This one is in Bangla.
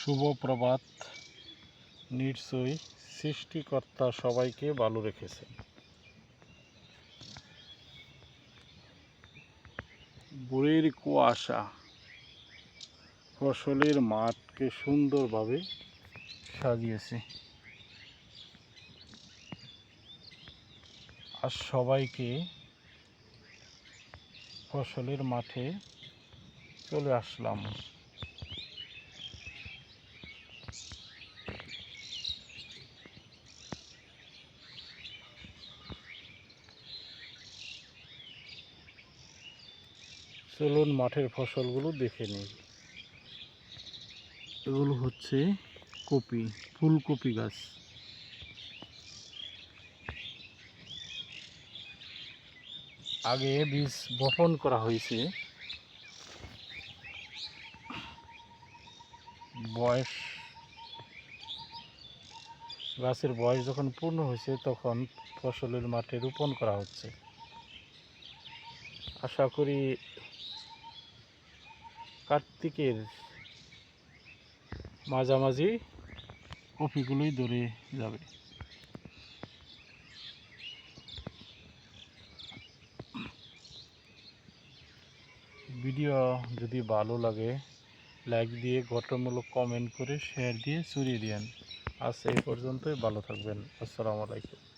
শুভ প্রভাত। নিশ্চয়ই সৃষ্টিকর্তা সবাইকে ভালো রেখেছে। বইয়ের কুয়াশা ফসলের মাঠকে সুন্দরভাবে সাজিয়েছে। আর সবাইকে ফসলের মাঠে চলে আসলাম। চলুন মাঠের ফসলগুলো দেখে নিই। এগুলো হচ্ছে কপি, ফুলকপি গাছ। আগে বীজ বপন করা হয়েছে। বয়স, গাছের বয়স যখন পূর্ণ হয়েছে তখন ফসলের মাঠে রোপণ করা হচ্ছে। আশা করি কার্তিকের মাঝামাঝি কপিগুলোই ধরে যাবে। ভিডিও যদি ভালো লাগে লাইক দিয়ে গঠনমূলক কমেন্ট করে শেয়ার দিয়ে ছড়িয়ে দিয়েন। আজ এই পর্যন্তই, ভালো থাকবেন। আসসালামু আলাইকুম।